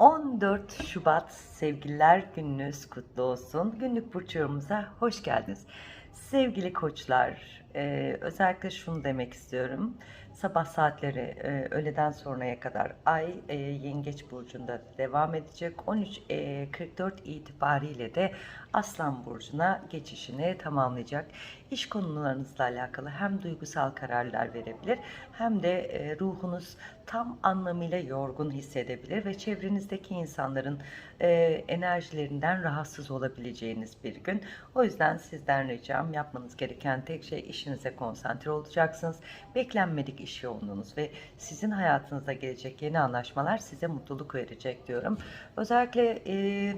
14 Şubat sevgililer gününüz kutlu olsun. Günlük burç yorumumuza hoş geldiniz. Sevgili koçlar, e, özellikle şunu demek istiyorum. Sabah saatleri e, öğleden sonraya kadar ay e, yengeç burcunda devam edecek. 13.44 itibariyle de Aslan burcuna geçişini tamamlayacak. İş konularınızla alakalı hem duygusal kararlar verebilir hem de e, ruhunuz tam anlamıyla yorgun hissedebilir ve çevrenizdeki insanların e, enerjilerinden rahatsız olabileceğiniz bir gün. O yüzden sizden ricam yapmanız gereken tek şey işinize konsantre olacaksınız. Beklenmedik iş yoğunluğunuz ve sizin hayatınıza gelecek yeni anlaşmalar size mutluluk verecek diyorum. Özellikle e,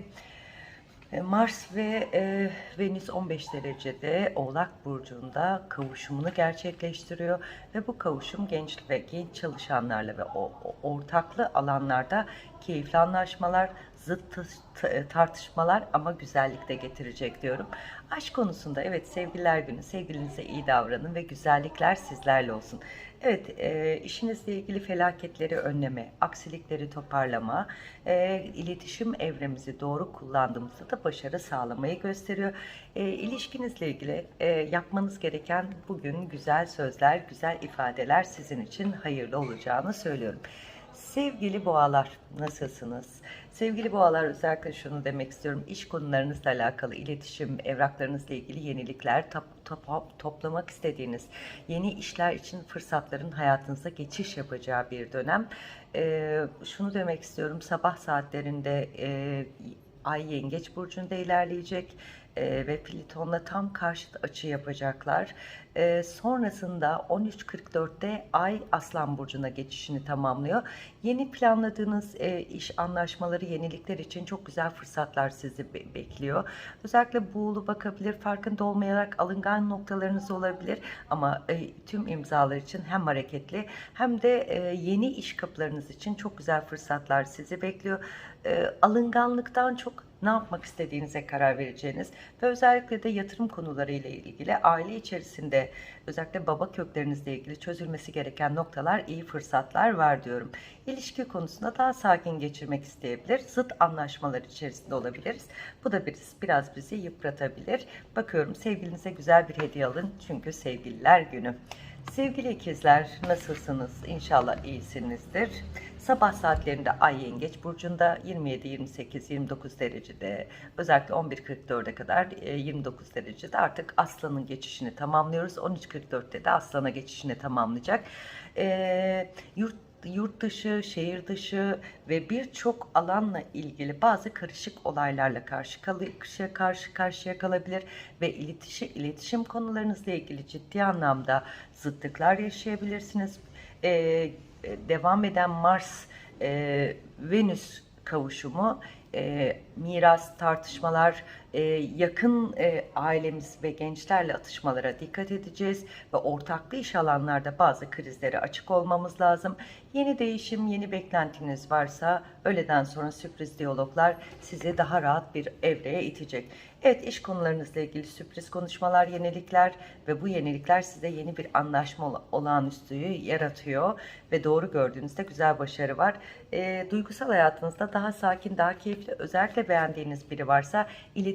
Mars ve e, Venüs 15 derecede Oğlak Burcu'nda kavuşumunu gerçekleştiriyor ve bu kavuşum genç ve genç çalışanlarla ve o, ortaklı alanlarda keyifli anlaşmalar, zıt t- tartışmalar ama güzellik de getirecek diyorum. Aşk konusunda evet sevgililer günü sevgilinize iyi davranın ve güzellikler sizlerle olsun. Evet, e, işinizle ilgili felaketleri önleme, aksilikleri toparlama, e, iletişim evremizi doğru kullandığımızda da başarı sağlamayı gösteriyor. E, ilişkinizle ilgili e, yapmanız gereken bugün güzel sözler, güzel ifadeler sizin için hayırlı olacağını söylüyorum. Sevgili boğalar nasılsınız? Sevgili boğalar özellikle şunu demek istiyorum. İş konularınızla alakalı iletişim, evraklarınızla ilgili yenilikler, top- top- toplamak istediğiniz yeni işler için fırsatların hayatınıza geçiş yapacağı bir dönem. Ee, şunu demek istiyorum. Sabah saatlerinde e, Ay Yengeç Burcu'nda ilerleyecek e, ve Plüton'la tam karşıt açı yapacaklar. E, sonrasında 13.44'te Ay Aslan Burcu'na geçişini tamamlıyor. Yeni planladığınız e, iş anlaşmaları, yenilikler için çok güzel fırsatlar sizi be- bekliyor. Özellikle buğulu bakabilir, farkında olmayarak alıngan noktalarınız olabilir ama e, tüm imzalar için hem hareketli hem de e, yeni iş kapılarınız için çok güzel fırsatlar sizi bekliyor. E, alınganlıktan çok ne yapmak istediğinize karar vereceğiniz ve özellikle de yatırım konuları ile ilgili aile içerisinde özellikle baba köklerinizle ilgili çözülmesi gereken noktalar, iyi fırsatlar var diyorum. İlişki konusunda daha sakin geçirmek isteyebilir. Zıt anlaşmalar içerisinde olabiliriz. Bu da biraz, biraz bizi yıpratabilir. Bakıyorum sevgilinize güzel bir hediye alın çünkü sevgililer günü. Sevgili ikizler nasılsınız? İnşallah iyisinizdir. Sabah saatlerinde Ay Yengeç Burcu'nda 27, 28, 29 derecede özellikle 11.44'e kadar e, 29 derecede artık Aslan'ın geçişini tamamlıyoruz. 13.44'te de Aslan'a geçişini tamamlayacak. E, yurt yurt dışı, şehir dışı ve birçok alanla ilgili bazı karışık olaylarla karşı karşıya karşı karşıya kalabilir ve iletişim iletişim konularınızla ilgili ciddi anlamda zıtlıklar yaşayabilirsiniz. Ee, e, devam eden Mars e, Venüs kavuşumu e, miras tartışmalar e, yakın e, ailemiz ve gençlerle atışmalara dikkat edeceğiz ve ortaklı iş alanlarda bazı krizlere açık olmamız lazım. Yeni değişim, yeni beklentiniz varsa öğleden sonra sürpriz diyaloglar sizi daha rahat bir evreye itecek. Evet iş konularınızla ilgili sürpriz konuşmalar, yenilikler ve bu yenilikler size yeni bir anlaşma ola- olağanüstüyü yaratıyor ve doğru gördüğünüzde güzel başarı var. E, duygusal hayatınızda daha sakin, daha keyifli, özellikle beğendiğiniz biri varsa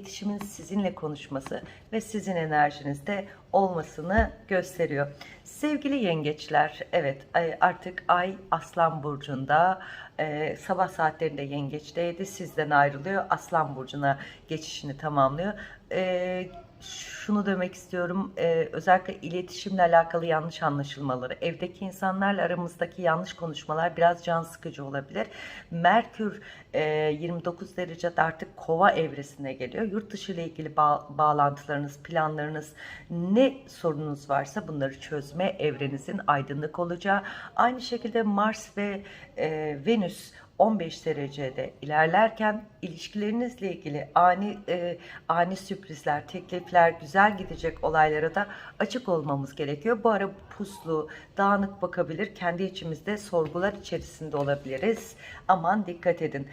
iletişimin sizinle konuşması ve sizin enerjinizde olmasını gösteriyor. Sevgili yengeçler, evet ay- artık Ay Aslan Burcu'nda e, sabah saatlerinde yengeçteydi. Sizden ayrılıyor. Aslan Burcu'na geçişini tamamlıyor. E, şunu demek istiyorum. e, özellikle iletişimle alakalı yanlış anlaşılmaları, evdeki insanlarla aramızdaki yanlış konuşmalar biraz can sıkıcı olabilir. Merkür e, 29 derecede artık kova evresine geliyor. Yurt dışı ile ilgili bağ- bağlantılarınız, planlarınız, ne sorununuz varsa bunları çözme evrenizin aydınlık olacağı. Aynı şekilde Mars ve e, Venüs 15 derecede ilerlerken ilişkilerinizle ilgili ani e, ani sürprizler, teklifler, güzel gidecek olaylara da açık olmamız gerekiyor. Bu ara puslu, dağınık bakabilir, kendi içimizde sorgular içerisinde olabiliriz. Aman dikkat edin.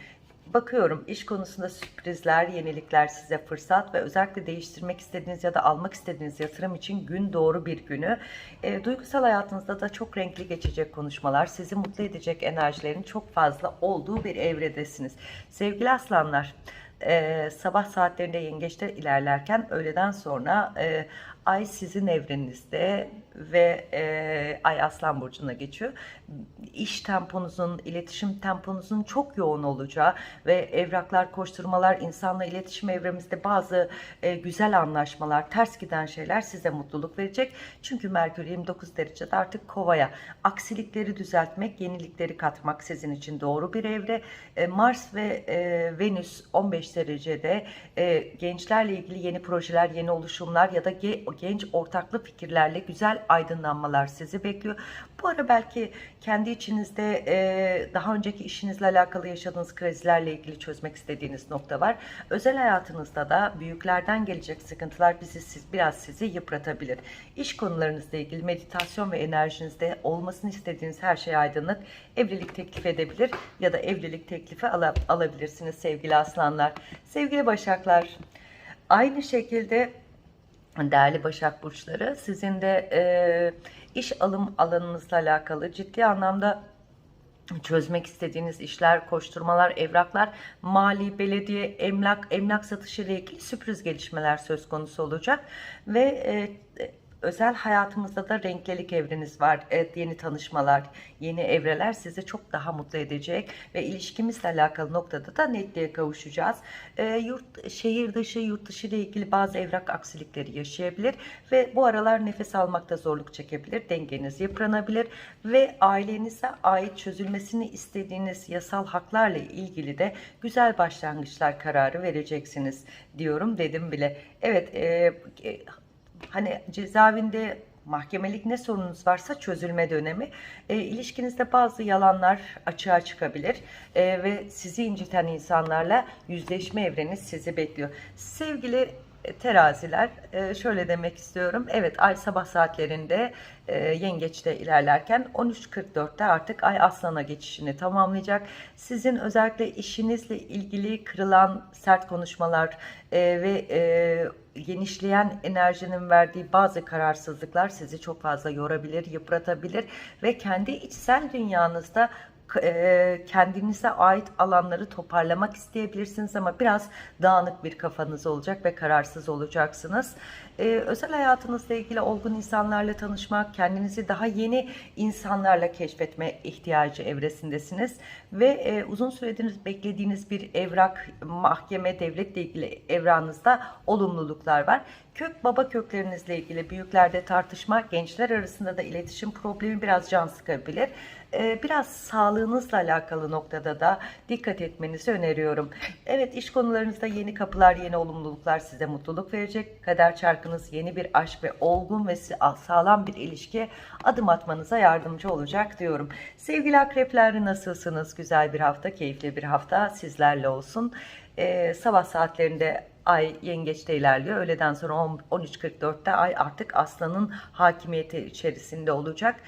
Bakıyorum iş konusunda sürprizler, yenilikler size fırsat ve özellikle değiştirmek istediğiniz ya da almak istediğiniz yatırım için gün doğru bir günü. E, duygusal hayatınızda da çok renkli geçecek konuşmalar, sizi mutlu edecek enerjilerin çok fazla olduğu bir evredesiniz. Sevgili aslanlar, e, sabah saatlerinde yengeçte ilerlerken öğleden sonra e, Ay sizin evrenizde ve e, Ay Aslan Burcu'na geçiyor. İş temponuzun, iletişim temponuzun çok yoğun olacağı ve evraklar, koşturmalar, insanla iletişim evremizde bazı e, güzel anlaşmalar, ters giden şeyler size mutluluk verecek. Çünkü Merkür 29 derecede artık kovaya. Aksilikleri düzeltmek, yenilikleri katmak sizin için doğru bir evre. E, Mars ve e, Venüs 15 derecede e, gençlerle ilgili yeni projeler, yeni oluşumlar ya da ge, genç ortaklı fikirlerle güzel aydınlanmalar sizi bekliyor. Bu ara belki kendi içinizde e, daha önceki işinizle alakalı yaşadığınız krizlerle ilgili çözmek istediğiniz nokta var. Özel hayatınızda da büyüklerden gelecek sıkıntılar bizi siz biraz sizi yıpratabilir. İş konularınızla ilgili meditasyon ve enerjinizde olmasını istediğiniz her şey aydınlık. Evlilik teklif edebilir ya da evlilik teklifi ala, alabilirsiniz sevgili aslanlar. Sevgili başaklar, aynı şekilde değerli Başak Burçları sizin de e, iş alım alanınızla alakalı ciddi anlamda çözmek istediğiniz işler, koşturmalar, evraklar, mali, belediye, emlak, emlak satışı ile ilgili sürpriz gelişmeler söz konusu olacak. Ve e, özel hayatımızda da renklilik evreniz var. Evet, yeni tanışmalar, yeni evreler sizi çok daha mutlu edecek ve ilişkimizle alakalı noktada da netliğe kavuşacağız. E, yurt, şehir dışı, yurt dışı ile ilgili bazı evrak aksilikleri yaşayabilir ve bu aralar nefes almakta zorluk çekebilir. Dengeniz yıpranabilir ve ailenize ait çözülmesini istediğiniz yasal haklarla ilgili de güzel başlangıçlar kararı vereceksiniz diyorum dedim bile. Evet, e, e, hani cezaevinde mahkemelik ne sorununuz varsa çözülme dönemi. E, ilişkinizde bazı yalanlar açığa çıkabilir e, ve sizi inciten insanlarla yüzleşme evreniz sizi bekliyor. Sevgili teraziler e, şöyle demek istiyorum. Evet ay sabah saatlerinde e, yengeçte ilerlerken 13.44'te artık ay aslana geçişini tamamlayacak. Sizin özellikle işinizle ilgili kırılan sert konuşmalar e, ve genişleyen enerjinin verdiği bazı kararsızlıklar sizi çok fazla yorabilir, yıpratabilir ve kendi içsel dünyanızda kendinize ait alanları toparlamak isteyebilirsiniz ama biraz dağınık bir kafanız olacak ve kararsız olacaksınız. Özel hayatınızla ilgili olgun insanlarla tanışmak, kendinizi daha yeni insanlarla keşfetme ihtiyacı evresindesiniz ve uzun süredir beklediğiniz bir evrak, mahkeme, devletle ilgili evranızda olumluluklar var. Kök baba köklerinizle ilgili büyüklerde tartışma, gençler arasında da iletişim problemi biraz can sıkabilir. Biraz sağlığınızla alakalı noktada da dikkat etmenizi öneriyorum. Evet iş konularınızda yeni kapılar, yeni olumluluklar size mutluluk verecek. Kader çarkınız yeni bir aşk ve olgun ve sağlam bir ilişki adım atmanıza yardımcı olacak diyorum. Sevgili akrepler nasılsınız? Güzel bir hafta, keyifli bir hafta sizlerle olsun. Ee, sabah saatlerinde Ay yengeçte ilerliyor. Öğleden sonra 13.44'te Ay artık aslanın hakimiyeti içerisinde olacak.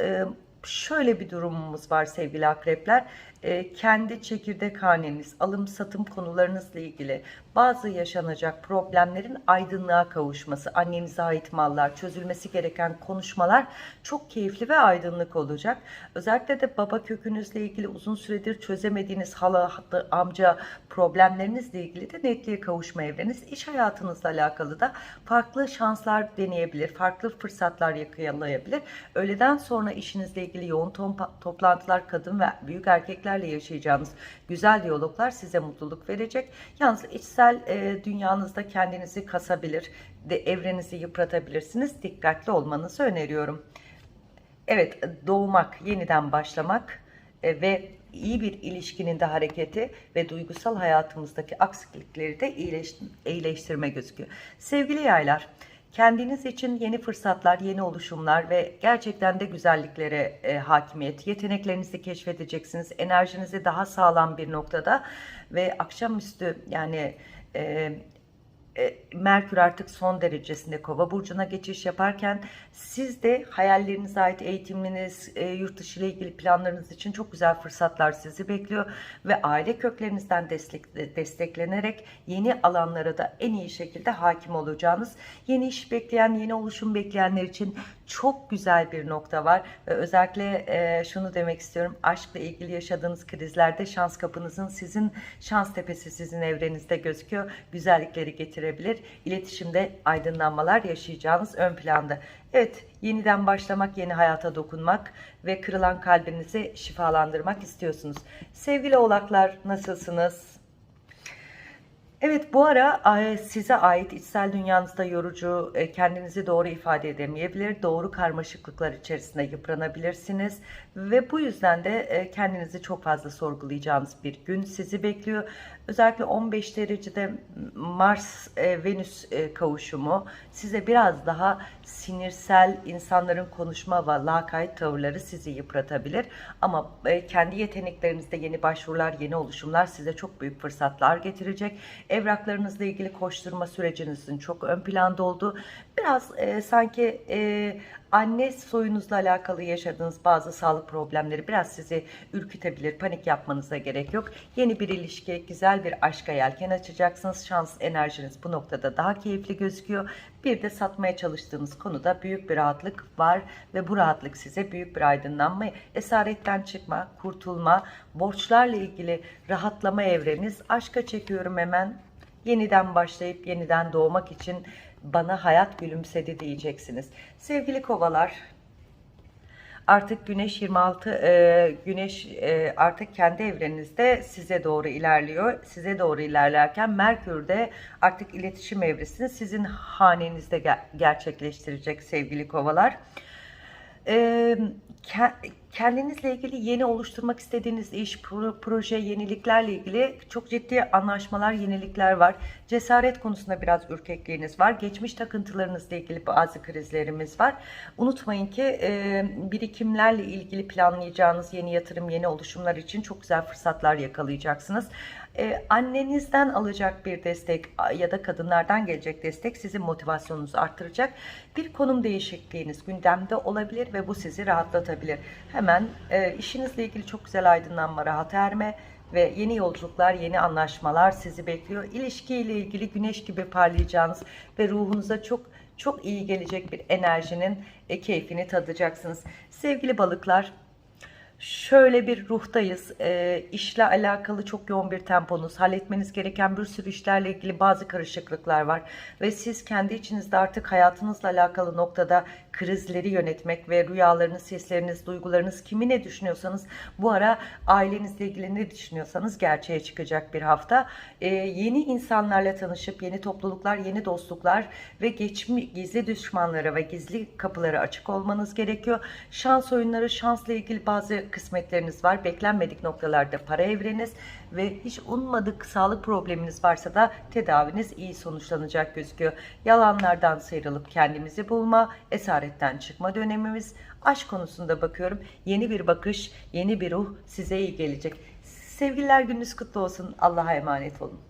E, şöyle bir durumumuz var sevgili akrepler. E, kendi çekirdek haneniz, alım satım konularınızla ilgili bazı yaşanacak problemlerin aydınlığa kavuşması, annenize ait mallar, çözülmesi gereken konuşmalar çok keyifli ve aydınlık olacak. Özellikle de baba kökünüzle ilgili uzun süredir çözemediğiniz hala, amca problemlerinizle ilgili de netliğe kavuşma evreniz. İş hayatınızla alakalı da farklı şanslar deneyebilir, farklı fırsatlar yakalayabilir. Öğleden sonra işinizle ilgili yoğun toplantılar, kadın ve büyük erkeklerle yaşayacağınız güzel diyaloglar size mutluluk verecek. Yalnız içsel e, dünyanızda kendinizi kasabilir, de evrenizi yıpratabilirsiniz. Dikkatli olmanızı öneriyorum. Evet, doğmak, yeniden başlamak e, ve iyi bir ilişkinin de hareketi ve duygusal hayatımızdaki aksilikleri de iyileştirme gözüküyor. Sevgili yaylar, kendiniz için yeni fırsatlar, yeni oluşumlar ve gerçekten de güzelliklere e, hakimiyet, yeteneklerinizi keşfedeceksiniz. Enerjinizi daha sağlam bir noktada ve akşamüstü yani e, Merkür artık son derecesinde Kova burcuna geçiş yaparken siz de hayallerinize ait eğitiminiz, e, yurt dışı ile ilgili planlarınız için çok güzel fırsatlar sizi bekliyor ve aile köklerinizden destek, desteklenerek yeni alanlara da en iyi şekilde hakim olacağınız, yeni iş bekleyen, yeni oluşum bekleyenler için çok güzel bir nokta var. Ve özellikle e, şunu demek istiyorum. Aşkla ilgili yaşadığınız krizlerde şans kapınızın sizin şans tepesi sizin evrenizde gözüküyor. Güzellikleri getirebilir. İletişimde aydınlanmalar yaşayacağınız ön planda. Evet yeniden başlamak yeni hayata dokunmak ve kırılan kalbinizi şifalandırmak istiyorsunuz. Sevgili oğlaklar nasılsınız Evet bu ara e, size ait içsel dünyanızda yorucu, e, kendinizi doğru ifade edemeyebilir, doğru karmaşıklıklar içerisinde yıpranabilirsiniz ve bu yüzden de e, kendinizi çok fazla sorgulayacağınız bir gün sizi bekliyor. Özellikle 15 derecede Mars-Venüs kavuşumu size biraz daha sinirsel insanların konuşma ve lakayt tavırları sizi yıpratabilir. Ama kendi yeteneklerinizde yeni başvurular, yeni oluşumlar size çok büyük fırsatlar getirecek evraklarınızla ilgili koşturma sürecinizin çok ön planda olduğu, biraz e, sanki e, anne soyunuzla alakalı yaşadığınız bazı sağlık problemleri biraz sizi ürkütebilir. Panik yapmanıza gerek yok. Yeni bir ilişki, güzel bir aşka yelken açacaksınız. Şans enerjiniz bu noktada daha keyifli gözüküyor. Bir de satmaya çalıştığınız konuda büyük bir rahatlık var ve bu rahatlık size büyük bir aydınlanma, esaretten çıkma, kurtulma, borçlarla ilgili rahatlama evreniz. Aşka çekiyorum hemen yeniden başlayıp yeniden doğmak için bana hayat gülümsedi diyeceksiniz. Sevgili kovalar artık güneş 26 e, güneş e, artık kendi evrenizde size doğru ilerliyor. Size doğru ilerlerken Merkür de artık iletişim evresini sizin hanenizde ger gerçekleştirecek sevgili kovalar. E, ke kendinizle ilgili yeni oluşturmak istediğiniz iş, proje, yeniliklerle ilgili çok ciddi anlaşmalar, yenilikler var. Cesaret konusunda biraz ürkekliğiniz var. Geçmiş takıntılarınızla ilgili bazı krizlerimiz var. Unutmayın ki e, birikimlerle ilgili planlayacağınız yeni yatırım, yeni oluşumlar için çok güzel fırsatlar yakalayacaksınız. Ee, annenizden alacak bir destek ya da kadınlardan gelecek destek sizin motivasyonunuzu arttıracak. Bir konum değişikliğiniz gündemde olabilir ve bu sizi rahatlatabilir. Hemen e, işinizle ilgili çok güzel aydınlanma, rahat erme ve yeni yolculuklar, yeni anlaşmalar sizi bekliyor. İlişkiyle ilgili güneş gibi parlayacağınız ve ruhunuza çok çok iyi gelecek bir enerjinin e, keyfini tadacaksınız. Sevgili balıklar, şöyle bir ruhtayız. E, işle alakalı çok yoğun bir temponuz, halletmeniz gereken bir sürü işlerle ilgili bazı karışıklıklar var. Ve siz kendi içinizde artık hayatınızla alakalı noktada krizleri yönetmek ve rüyalarınız, hisleriniz, duygularınız kimi ne düşünüyorsanız bu ara ailenizle ilgili ne düşünüyorsanız gerçeğe çıkacak bir hafta. E, yeni insanlarla tanışıp yeni topluluklar, yeni dostluklar ve geçmi, gizli düşmanlara ve gizli kapılara açık olmanız gerekiyor. Şans oyunları, şansla ilgili bazı kısmetleriniz var. Beklenmedik noktalarda para evreniz ve hiç ummadık sağlık probleminiz varsa da tedaviniz iyi sonuçlanacak gözüküyor. Yalanlardan sıyrılıp kendimizi bulma, esaretten çıkma dönemimiz. Aşk konusunda bakıyorum. Yeni bir bakış, yeni bir ruh size iyi gelecek. Sevgililer gününüz kutlu olsun. Allah'a emanet olun.